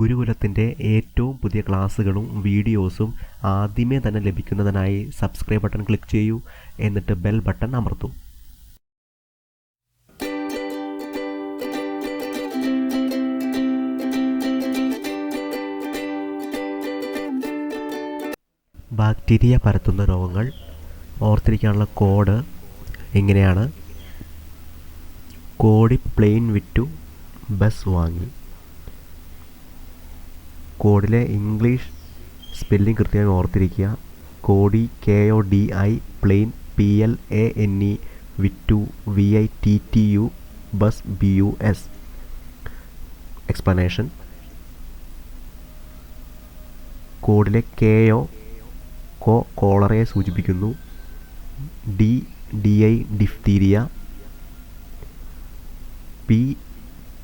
ഗുരുകുലത്തിന്റെ ഏറ്റവും പുതിയ ക്ലാസ്സുകളും വീഡിയോസും ആദ്യമേ തന്നെ ലഭിക്കുന്നതിനായി സബ്സ്ക്രൈബ് ബട്ടൺ ക്ലിക്ക് ചെയ്യൂ. എന്നിട്ട് ബെൽ ബട്ടൺ അമർത്തൂ. ബാക്ടീരിയ പരത്തുന്ന രോഗങ്ങൾ ഓർത്തിരിക്കാനുള്ള കോഡ് എങ്ങനെയാണ് കോഡി പ്ലെയിൻ വിറ്റു ബസ് വാങ്ങി. കോഡിലെ ഇംഗ്ലീഷ് സ്പെല്ലിംഗ് കൃത്യമായി ഓർത്തിരിക്കുക. Cody K O D I plane P L A N E വിറ്റു V I T T U bus B U S. Explanation. കോഡിലെ K O കോ കോളറയെ സൂചിപ്പിക്കുന്നു. D D I diphtheria. P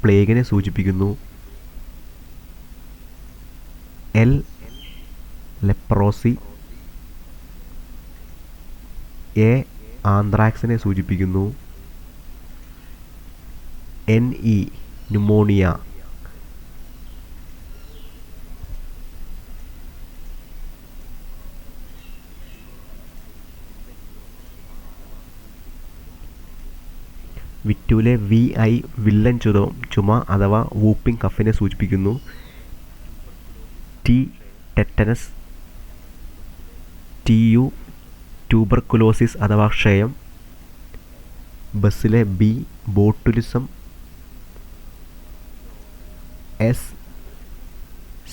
പ്ലേഗിനെ സൂചിപ്പിക്കുന്നു. L leprosy A ആന്ത്രാക്സിനെ സൂചിപ്പിക്കുന്നു. N E pneumonia വിറ്റൂലെ V I വില്ലൻ ചുമ അഥവാ വൂപ്പിംഗ് കഫിനെ സൂചിപ്പിക്കുന്നു. T tetanus T U tuberculosis അഥവാ ക്ഷയം ബസ്സിലെ ബി ബോട്ടുലിസം എസ്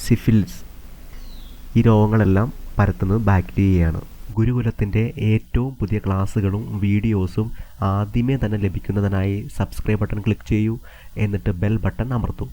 സിഫിലിസ് ഈ രോഗങ്ങളെല്ലാം പരത്തുന്നത് ബാക്ടീരിയയാണ്. ഗുരുകുലത്തിന്റെ ഏറ്റവും പുതിയ ക്ലാസ്സുകളും വീഡിയോസും ആദ്യമേ തന്നെ ലഭിക്കുന്നതിനായി സബ്സ്ക്രൈബ് ബട്ടൺ ക്ലിക്ക് ചെയ്യൂ. എന്നിട്ട് ബെൽ ബട്ടൺ അമർത്തൂ.